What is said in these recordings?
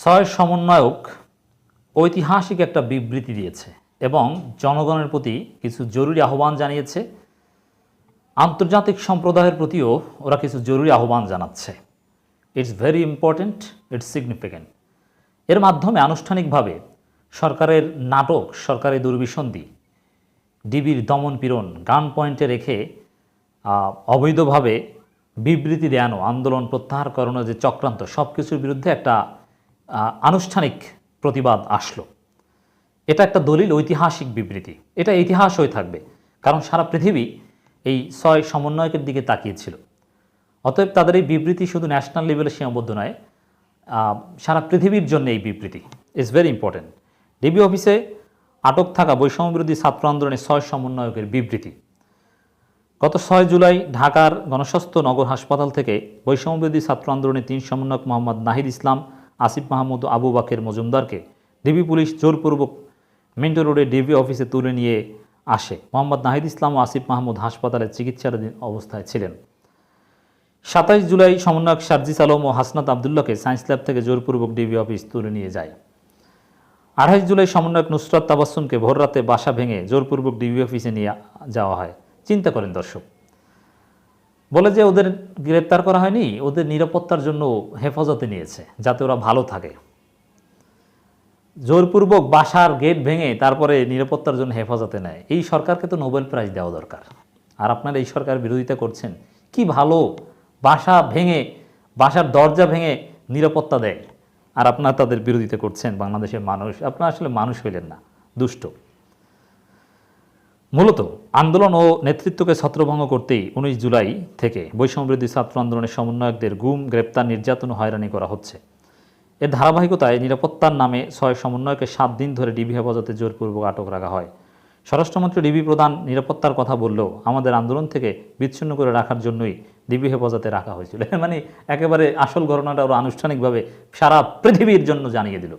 ছয় সমন্বয়ক ঐতিহাসিক একটা বিবৃতি দিয়েছে এবং জনগণের প্রতি কিছু জরুরি আহ্বান জানিয়েছে। আন্তর্জাতিক সম্প্রদায়ের প্রতিও ওরা কিছু জরুরি আহ্বান জানাচ্ছে। It's very important it's significant এর মাধ্যমে আনুষ্ঠানিকভাবে সরকারের নাটক সরকারি দুর্বিসন্ধি, ডিবির দমন পীড়ন, গান পয়েন্টে রেখে অবৈধভাবে বিবৃতি দেয়ানো, আন্দোলন প্রত্যাহার করানো যে চক্রান্ত সব কিছুর বিরুদ্ধে একটা আনুষ্ঠানিক প্রতিবাদ আসলো। এটা একটা দলিল ঐতিহাসিক বিবৃতি। এটা ইতিহাস হয়ে থাকবে, কারণ সারা পৃথিবী এই ছয় সমন্বয়কের দিকে তাকিয়েছিল। অতএব তাদের এই বিবৃতি শুধু ন্যাশনাল লেভেলে সীমাবদ্ধ নয় সারা পৃথিবীর জন্য এই বিবৃতি ইজ ভেরি ইম্পর্ট্যান্ট ডিবি অফিসে আটক থাকা বৈষম্যবিরোধী ছাত্র আন্দোলনের ছয় সমন্বয়কের বিবৃতি। গত ছয় জুলাই ঢাকার গণস্বাস্থ্য নগর হাসপাতাল থেকে বৈষম্যবিরোধী ছাত্র আন্দোলনের তিন সমন্বয়ক মোহাম্মদ নাহিদ ইসলাম আসিফ মাহমুদ আবু বাকের মজুমদারকে ডিবি পুলিশ জোরপূর্বক মিন্টো রোডে ডিবি অফিসে তুলে নিয়ে আসে। মোহাম্মদ নাহিদ ইসলাম ও আসিফ মাহমুদ হাসপাতালে চিকিৎসাধীন অবস্থায় ছিলেন। সাতাইশ জুলাই সমন্বয়ক সার্জিস আলম ও হাসনাত আবদুল্লাহকে সায়েন্স ল্যাব থেকে জোরপূর্বক ডিবি অফিস তুলে নিয়ে যায়। আঠাইশ জুলাই সমন্বয়ক নুসরাত তাবাসুমকে ভোররাতে বাসা ভেঙে জোরপূর্বক ডিবি অফিসে নিয়ে যাওয়া হয়। চিন্তা করেন দর্শক বলে যে ওদের গ্রেপ্তার করা হয়নি, ওদের নিরাপত্তার জন্য হেফাজতে নিয়েছে, যাতে ওরা ভালো থাকে। জোরপূর্বক বাসার গেট ভেঙে তারপরে নিরাপত্তার জন্য হেফাজতে নেয়। এই সরকারকে তো নোবেল প্রাইজ দেওয়া দরকার। আর আপনারা এই সরকার বিরোধিতা করছেন, কি ভালো বাসা ভেঙে, বাসার দরজা ভেঙে নিরাপত্তা দেয়। আর আপনারা তাদের বিরোধিতা করছেন, বাংলাদেশের মানুষ। আপনারা আসলে মানুষ হইলেন না, দুষ্ট। মূলত আন্দোলন ও নেতৃত্বকে ছত্রভঙ্গ করতেই উনিশ জুলাই থেকে বৈষম্যবিরোধী ছাত্র আন্দোলনের সমন্বয়কদের গুম, গ্রেপ্তার, নির্যাতন হয়রানি করা হচ্ছে। এর ধারাবাহিকতায় নিরাপত্তার নামে ছয় সমন্বয়কে সাত দিন ধরে ডিবি হেফাজতে জোরপূর্বক আটক রাখা হয়। স্বরাষ্ট্রমন্ত্রী ডিবি প্রধান নিরাপত্তার কথা বললেও আমাদের আন্দোলন থেকে বিচ্ছিন্ন করে রাখার জন্যই ডিবি হেফাজতে রাখা হয়েছিল। মানে একেবারে আসল ঘটনাটা ওরা আনুষ্ঠানিকভাবে সারা পৃথিবীর জন্য জানিয়ে দিল।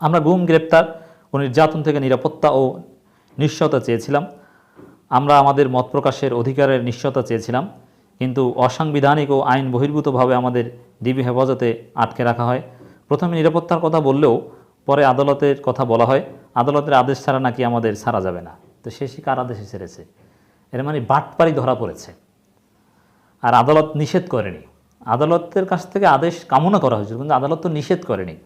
আমরা গুম, গ্রেপ্তার ও নির্যাতন থেকে নিরাপত্তা ও নিশ্চয়তা চেয়েছিলাম। আমরা আমাদের মত প্রকাশের অধিকারের নিশ্চয়তা চেয়েছিলাম, কিন্তু অসাংবিধানিক ও আইন বহির্ভূতভাবে আমাদের ডিবি হেফাজতে আটকে রাখা হয়। প্রথমে নিরাপত্তার কথা বললেও পরে আদালতের কথা বলা হয়। আদালতের আদেশ ছাড়া নাকি আমাদের ছাড়া যাবে না। তো শেষে কার আদেশে ছেড়েছে। এর মানে বাটপারি ধরা পড়েছে। আর আদালত নিষেধ করেনি। আদালতের কাছ থেকে আদেশ কামনা করা হয়েছিল, কিন্তু আদালত তো নিষেধ করেনি।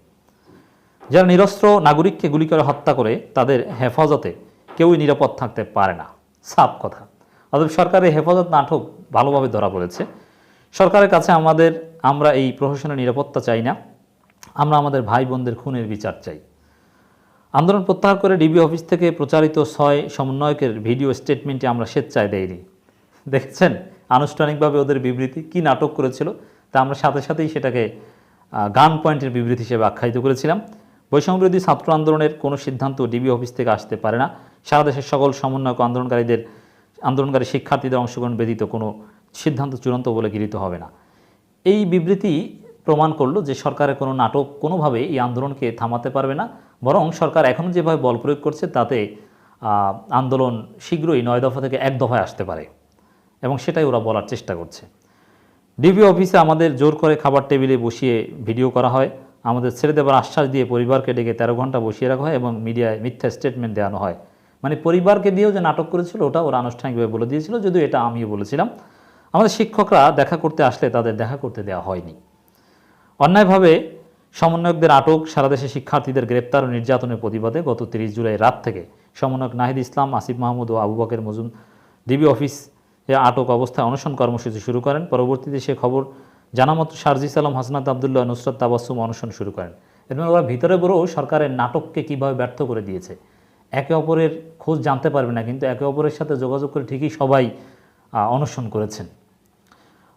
যারা নিরস্ত্র নাগরিককে গুলি করে হত্যা করে, তাদের হেফাজতে কেউই নিরাপদ থাকতে পারে না। সাপ কথা। অতএব সরকারের হেফাজত নাটক ভালোভাবে ধরা পড়েছে। সরকারের কাছে আমাদের, আমরা এই প্রশাসনের নিরাপত্তা চাই না। আমরা আমাদের ভাই বোনদের খুনের বিচার চাই। আন্দোলন প্রত্যাহার করে ডিবি অফিস থেকে প্রচারিত ছয় সমন্বয়কের ভিডিও স্টেটমেন্টে আমরা স্বেচ্ছায় দেয়নি দেখেছেন? আনুষ্ঠানিকভাবে ওদের বিবৃতি কি নাটক করেছিল, তা আমরা সাথে সাথেই সেটাকে গান পয়েন্টের বিবৃতি হিসেবে আখ্যায়িত করেছিলাম। বৈষম্যবিরোধী ছাত্র আন্দোলনের কোনো সিদ্ধান্ত ডিবি অফিস থেকে আসতে পারে না। সারা দেশের সকল সমন্বয়ক আন্দোলনকারীদের, আন্দোলনকারী শিক্ষার্থীদের অংশগ্রহণ ব্যতীত কোনো সিদ্ধান্ত চূড়ান্ত বলে গৃহীত হবে না। এই বিবৃতি প্রমাণ করল যে সরকারের কোনো নাটক কোনোভাবে এই আন্দোলনকে থামাতে পারবে না, বরং সরকার এখন যেভাবে বল প্রয়োগ করছে তাতে আন্দোলন শীঘ্রই নয় দফা থেকে এক দফায় আসতে পারে এবং সেটাই ওরা বলার চেষ্টা করছে। ডিবি অফিসে আমাদের জোর করে খাবার টেবিলে বসিয়ে ভিডিও করা হয়। আমাদের ছেড়ে দেবার আশ্বাস দিয়ে পরিবারকে ডেকে তেরো ঘণ্টা বসিয়ে রাখা হয় এবং মিডিয়ায় মিথ্যা স্টেটমেন্ট দেওয়ানো হয়। মানে পরিবারকে দিয়েও যে নাটক করেছিল, ওটা ওরা আনুষ্ঠানিকভাবে বলে দিয়েছিল, যদিও এটা আমিও বলেছিলাম। আমাদের শিক্ষকরা দেখা করতে আসলে তাদের দেখা করতে দেওয়া হয়নি। অন্যায়ভাবে সমন্বয়কদের আটক সারা দেশে শিক্ষার্থীদের গ্রেপ্তার ও নির্যাতনের প্রতিবাদে গত তিরিশ জুলাই রাত থেকে সমন্বয়ক নাহিদ ইসলাম, আসিফ মাহমুদ ও আবু বকের মজুম ডিবি অফিস আটক অবস্থায় অনশন কর্মসূচি শুরু করেন। পরবর্তীতে সে খবর জানামতো শারজিস আলম হাসনাত আবদুল্লাহ নুসরত তাবাসুম অনশন শুরু করেন। এরপর ওরা ভিতরে বড়ও সরকারের নাটককে কীভাবে ব্যর্থ করে দিয়েছে, একে অপরের খোঁজ জানতে পারবে না, কিন্তু একে অপরের সাথে যোগাযোগ করে ঠিকই সবাই অনশন করেছেন।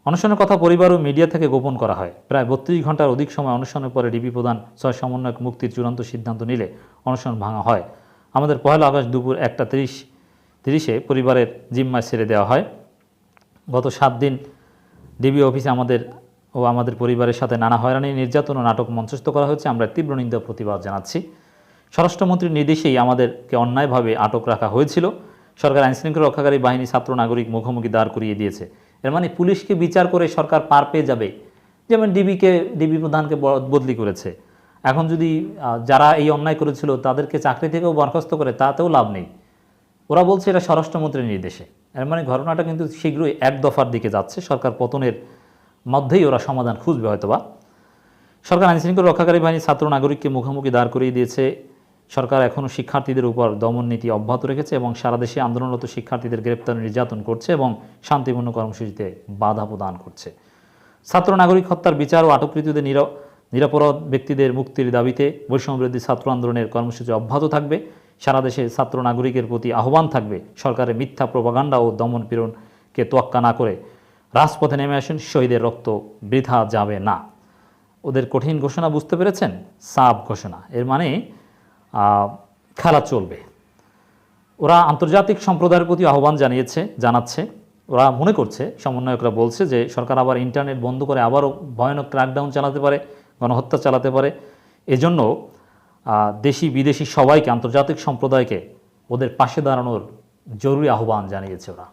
অনশনের কথা পরিবার ও মিডিয়া থেকে গোপন করা হয়। প্রায় বত্রিশ ঘণ্টার অধিক সময় অনশনের পরে ডিবি প্রধান ছয় সমন্বয়ক মুক্তির চূড়ান্ত সিদ্ধান্ত নিলে অনশন ভাঙা হয়। আমাদের পহেলা আগস্ট দুপুর একটা তিরিশ, তিরিশে পরিবারের জিম্মায় ছেড়ে দেওয়া হয়। গত সাত দিন ডিবি অফিসে আমাদের ও আমাদের পরিবারের সাথে নানা হয়রানি, নির্যাতন ও নাটক মঞ্চস্থ করা হয়েছে। আমরা তীব্র নিন্দা প্রতিবাদ জানাচ্ছি। স্বরাষ্ট্রমন্ত্রীর নির্দেশেই আমাদেরকে অন্যায়ভাবে আটক রাখা হয়েছিল। সরকার আইনশৃঙ্খলা রক্ষাকারী বাহিনী ছাত্র নাগরিক মুখোমুখি দাঁড় করিয়ে দিয়েছে। এর মানে পুলিশকে বিচার করে সরকার পার পেয়ে যাবে। যেমন ডিবিকে, ডিবি প্রধানকে বদলি করেছে। এখন যদি যারা এই অন্যায় করেছিল তাদেরকে চাকরি থেকেও বরখাস্ত করে তাতেও লাভ নেই। ওরা বলছে এটা স্বরাষ্ট্রমন্ত্রীর নির্দেশে। এর মানে ঘটনাটা কিন্তু শীঘ্রই এক দফার দিকে যাচ্ছে। সরকার পতনের মধ্যেই ওরা সমাধান খুঁজবে হয়তোবা। সরকার আইনশৃঙ্খলা রক্ষাকারী বাহিনী ছাত্র নাগরিককে মুখোমুখি দাঁড় করিয়ে দিয়েছে। সরকার এখনও শিক্ষার্থীদের উপর দমন নীতি অব্যাহত রেখেছে এবং সারা দেশে আন্দোলনরত শিক্ষার্থীদের গ্রেপ্তার নির্যাতন করছে এবং শান্তিপূর্ণ কর্মসূচিতে বাধা প্রদান করছে। ছাত্র নাগরিক হত্যার বিচার ও আটককৃতদের নিরা- নিরাপরাধ ব্যক্তিদের মুক্তির দাবিতে বৈষম্যবিরোধী ছাত্র আন্দোলনের কর্মসূচি অব্যাহত থাকবে। সারা দেশে ছাত্র নাগরিকের প্রতি আহ্বান থাকবে সরকারের মিথ্যা প্রপাগান্ডা ও দমন পীড়নকে তোয়াক্কা না করে রাজপথে নেমে আসেন, শহীদের রক্ত বৃথা যাবে না। ওদের কঠিন ঘোষণা বুঝতে পেরেছেন? সাব ঘোষণা। এর মানে খেলা চলবে। ওরা আন্তর্জাতিক সম্প্রদায়ের প্রতি আহ্বান জানিয়েছে, জানাচ্ছে। ওরা মনে করছে, সমন্বয়করা বলছে যে, সরকার আবার ইন্টারনেট বন্ধ করে আবারও ভয়ানক ক্র্যাকডাউন চালাতে পারে, গণহত্যা চালাতে পারে। এজন্য দেশি, বিদেশি সবাইকে, আন্তর্জাতিক সম্প্রদায়কে ওদের পাশে দাঁড়ানোর জরুরি আহ্বান জানিয়েছে ওরা।